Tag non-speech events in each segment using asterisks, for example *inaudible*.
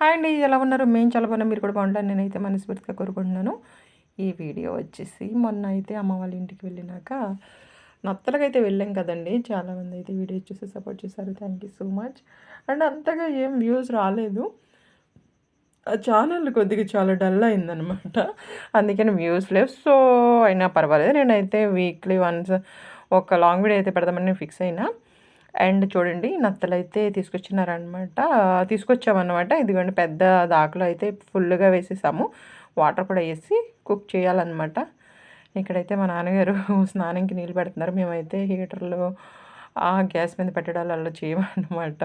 Hi అండి ఎలా ఉన్నారు? మేము చాలా బాగున్నాం మీరు కూడా బాగుంటారు నేనైతే మనస్ఫూర్తిగా కోరుకుంటున్నాను. ఈ వీడియో వచ్చేసి మొన్న అయితే అమ్మ వాళ్ళ ఇంటికి వెళ్ళినాక నత్తలకైతే వెళ్ళాం కదండి. చాలామంది అయితే వీడియో చూసి సపోర్ట్ చేశారు. Thank you so much and అంతగా ఏం వ్యూస్ రాలేదు. ఆ ఛానల్ కొద్దిగా చాలా డల్ అయిందనమాట అందుకని వ్యూస్ లేవు. సో అయినా పర్వాలేదు. నేనైతే వీక్లీ వన్స్ ఒక లాంగ్ వీడియో అయితే పెడదామని ఫిక్స్ అయినా. అండ్ చూడండి నత్తలు అయితే తీసుకొచ్చినారనమాట తీసుకొచ్చామన్నమాట. ఇదిగోండి పెద్ద దాకలో అయితే ఫుల్గా వేసేసాము. వాటర్ కూడా వేసి కుక్ చేయాలన్నమాట. ఇక్కడైతే మా నాన్నగారు *laughs* స్నానంకి నీళ్ళు పెడుతున్నారు. మేమైతే హీటర్లో గ్యాస్ మీద పెట్టడాలలో చేయమన్నమాట.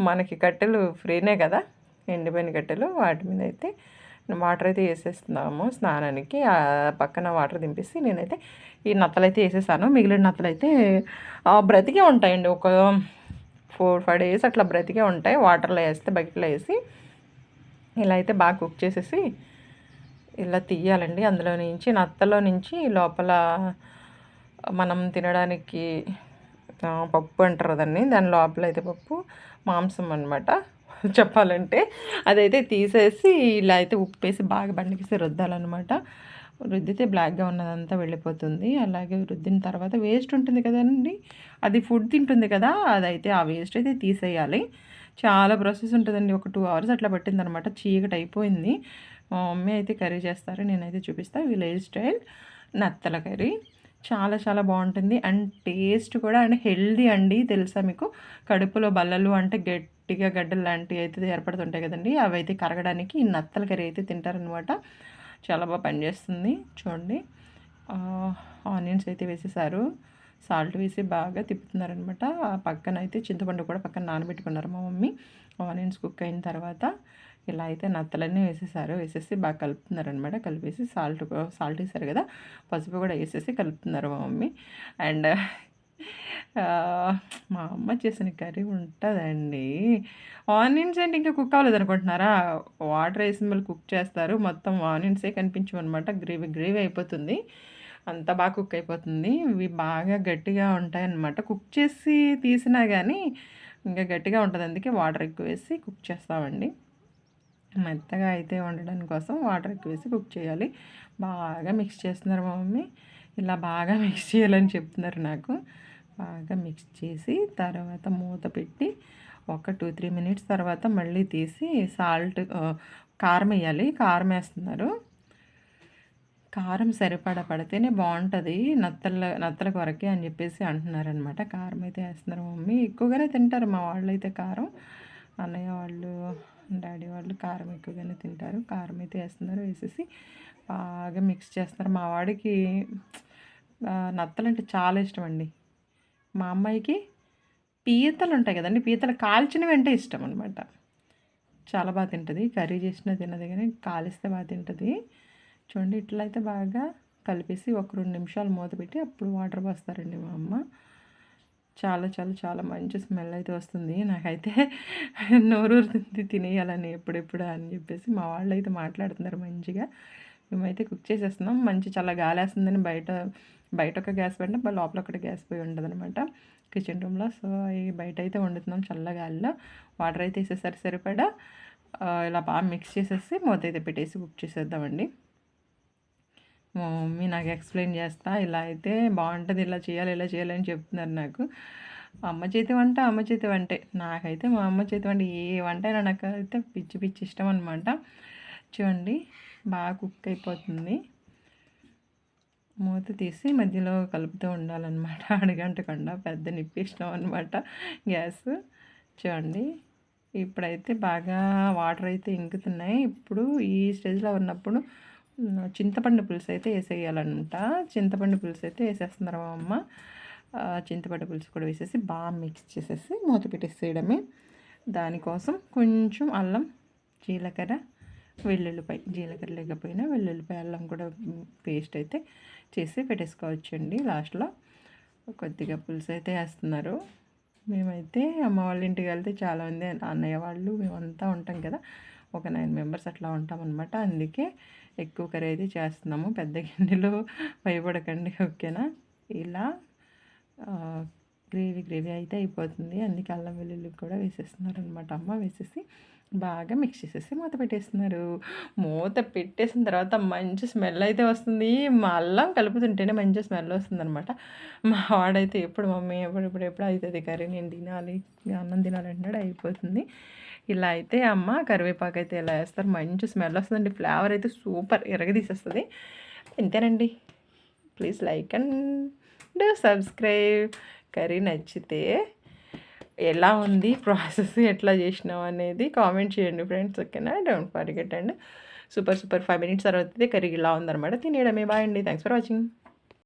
మనకి కట్టెలు ఫ్రీనే కదా. ఎండిపోయిన కట్టెలు వాటి మీద అయితే వాటర్ అయితే వేసేస్తున్నాము స్నానానికి. పక్కన వాటర్ దింపేసి నేనైతే ఈ నత్తలైతే వేసేసాను. మిగిలిన నత్తలైతే బ్రతికే ఉంటాయండి. ఒక ఫోర్ ఫైవ్ డేస్ అట్లా బ్రతికే ఉంటాయి. వాటర్లో వేస్తే బకెట్లో వేసి ఇలా అయితే బాగా కుక్ చేసేసి ఇలా తీయాలండి. అందులో నుంచి నత్తలో నుంచి లోపల మనం తినడానికి పప్పు అంటారు దాన్ని దాని లోపల అయితే పప్పు మాంసం అనమాట చెప్పాలంటే అదైతే తీసేసి ఇలా అయితే ఉప్పు వేసి బాగా బండికేసి రుద్దాలన్నమాట. రుద్దితే బ్లాక్గా ఉన్నదంతా వెళ్ళిపోతుంది. అలాగే రుద్దిన తర్వాత వేస్ట్ ఉంటుంది కదండి. అది ఫుడ్ తింటుంది కదా అదైతే ఆ వేస్ట్ అయితే తీసేయాలి. చాలా ప్రాసెస్ ఉంటుందండి. ఒక టూ అవర్స్ అట్లా పట్టిందనమాట. చీకటి అయిపోయింది. మా మమ్మీ అయితే కర్రీ చేస్తారు నేనైతే చూపిస్తాను విలేజ్ స్టైల్ నత్తల కర్రీ. చాలా చాలా బాగుంటుంది. అండ్ టేస్ట్ కూడా అండ్ హెల్దీ అండి. తెలుసా మీకు? కడుపులో బల్లలు అంటే గట్టిగా గడ్డలు లాంటివి అయితే ఏర్పడుతుంటాయి కదండి. అవి అయితే కరగడానికి ఈ నత్తల కర్రీ అయితే తింటారనమాట. చాలా బాగా పనిచేస్తుంది. చూడండి. ఆనియన్స్ అయితే వేసేసారు. సాల్ట్ వేసి బాగా తిప్పుతున్నారనమాట. పక్కన అయితే చింతపండు కూడా పక్కన నానబెట్టుకున్నారు మా మమ్మీ. ఆనియన్స్ కుక్ అయిన తర్వాత ఇలా అయితే నత్తలన్నీ వేసేసారు. వేసేసి బాగా కలుపుతున్నారనమాట. కలిపేసి సాల్ట్ సాల్ట్ వేసారు కదా. పసుపు కూడా వేసేసి కలుపుతున్నారు మా మమ్మీ. అండ్ మా అమ్మ చేసిన కర్రీ ఉంటుందండి. ఆనియన్స్ అంటే ఇంకా కుక్ అవ్వలేదు అనుకుంటున్నారా? వాటర్ వేసి మళ్ళీ కుక్ చేస్తారు. మొత్తం ఆనియన్సే కనిపించమన్నమాట గ్రేవీ గ్రేవీ అయిపోతుంది. అంత బాగా కుక్ అయిపోతుంది. ఇవి బాగా గట్టిగా ఉంటాయన్నమాట. కుక్ చేసి తీసినా కానీ ఇంకా గట్టిగా ఉంటుంది. అందుకే వాటర్ ఎక్కువ వేసి కుక్ చేస్తామండి. మెత్తగా అయితే వండడం కోసం వాటర్ ఎక్కువ వేసి కుక్ చేయాలి. బాగా మిక్స్ చేస్తున్నారు మా మమ్మీ. ఇలా బాగా *laughs* మిక్స్ చేయాలని చెప్తున్నారు నాకు. బాగా మిక్స్ చేసి తర్వాత మూత పెట్టి ఒక టూ త్రీ మినిట్స్ తర్వాత మళ్ళీ తీసి సాల్ట్ కారం వేయాలి. కారం వేస్తున్నారు. కారం సరిపడా పడితేనే బాగుంటుంది. నత్తల నత్తల కొరకే అని చెప్పేసి అంటున్నారనమాట కారం అయితే వేస్తున్నారు మమ్మీ. ఎక్కువగానే తింటారు మా వాళ్ళు అయితే కారం. అన్నయ్య వాళ్ళు డాడీ వాళ్ళు కారం ఎక్కువగానే తింటారు. కారం అయితే వేస్తున్నారు వేసేసి బాగా మిక్స్ చేస్తున్నారు. మా వాడికి నత్తలు అంటే చాలా ఇష్టం అండి. మా అమ్మాయికి పీతలు ఉంటాయి కదండి. పీతలు కాల్చినవి అంటే ఇష్టం అనమాట చాలా బాగా తింటుంది. కర్రీ చేసిన తినదు కానీ కాలిస్తే బాగా తింటుంది. చూడండి ఇట్లా అయితే బాగా కలిపేసి ఒక రెండు నిమిషాలు మూత పెట్టి అప్పుడు వాటర్ పోస్తారండి మా అమ్మ. చాలా చాలా చాలా మంచి స్మెల్ అయితే వస్తుంది. నాకైతే నోరూరుతుంది తినేయాలని ఎప్పుడెప్పుడు అని చెప్పేసి మా వాళ్ళు అయితే మాట్లాడుతున్నారు మంచిగా. మేమైతే కుక్ చేసేస్తున్నాం. మంచి చాలా గాలి వేస్తుందని బయట బయట ఒక గ్యాస్ పెట్టిన లోపల ఒకటి గ్యాస్ పోయి ఉండదు అనమాట కిచెన్ రూమ్లో సో ఈ బయట అయితే వండుతున్నాం చల్లగాలిలో వాటర్ అయితే వేసేసరి సరిపడా ఇలా బాగా మిక్స్ చేసేసి మూత అయితే పెట్టేసి కుక్ చేసేద్దామండి. మా మమ్మీ నాకు ఎక్స్ప్లెయిన్ చేస్తా. ఇలా అయితే బాగుంటుంది. ఇలా చేయాలి ఇలా చేయాలి అని చెప్తున్నారు నాకు. అమ్మ చేతి వంట అమ్మ చేతి వంటే. నాకైతే మా అమ్మ చేతి వంట ఏ వంట అయినా నాకు అయితే పిచ్చి పిచ్చి ఇష్టం అనమాట చూడండి బాగా కుక్ అయిపోతుంది. మూత తీసి మధ్యలో కలుపుతూ ఉండాలన్నమాట. *laughs* అడగంటకుండా పెద్ద నిప్పి ఇష్టం అనమాట గ్యాస్ చూడండి. ఇప్పుడైతే బాగా వాటర్ అయితే ఇంకుతున్నాయి. ఇప్పుడు ఈ స్టేజ్లో ఉన్నప్పుడు చింతపండు పులుసు అయితే వేసేయాలన్నమాట. చింతపండు పులుసు అయితే వేసేస్తున్నారు మా అమ్మ. చింతపండు పులుసు కూడా వేసేసి బాగా మిక్స్ చేసేసి మూత పెట్టేసేయడమే. దానికోసం కొంచెం అల్లం జీలకర్ర వెల్లుల్లిపాయ జీలకర్ర లేకపోయినా వెల్లుల్లిపాయ అల్లం కూడా పేస్ట్ అయితే చేసి పెట్టేసుకోవచ్చండి లాస్ట్లో. కొద్దిగా పులుసు అయితే వేస్తున్నారు. మేమైతే అమ్మ వాళ్ళ ఇంటికి వెళ్తే చాలామంది అన్నయ్య వాళ్ళు మేమంతా ఉంటాం కదా. ఒక నైన్ మెంబర్స్ అట్లా ఉంటాం అనమాట అందుకే ఎక్కువ కర్రీ అయితే చేస్తున్నాము. పెద్ద గిన్నెలో భయపడకండి ఓకేనా? ఇలా గ్రేవీ గ్రేవీ అయితే అయిపోతుంది. అందుకే అల్లం వెల్లుల్లి కూడా వేసేస్తున్నారు అనమాట అమ్మ వేసేసి బాగా మిక్స్ చేసేసి మూత పెట్టేస్తున్నారు. మూత పెట్టేసిన తర్వాత మంచి స్మెల్ అయితే వస్తుంది. మా అల్లం కలుపుతుంటేనే మంచి స్మెల్ వస్తుంది అనమాట మా వాడైతే ఎప్పుడు మమ్మీ ఎప్పుడు ఎప్పుడు ఎప్పుడు అవుతుంది కర్రీ. నేను తినాలి అన్నం తినాలి అంటాడు అయిపోతుంది. ఇలా అయితే అమ్మ కరివేపాకు అయితే ఇలా వేస్తారు మంచి స్మెల్ వస్తుందండి. ఫ్లేవర్ అయితే సూపర్ ఎరగదీసేస్తుంది. ఇంతేనండి. Please like and subscribe. Curry నచ్చితే ఎలా ఉంది ప్రాసెస్ ఎట్లా చేసినావు అనేది కామెంట్ చేయండి ఫ్రెండ్స్ ఓకేనా? Don't forget and super super five minutes తర్వాత అయితే కర్రీ ఇలా ఉందన్నమాట. తినేయడమే. బాయ్ అండి. Thanks for watching.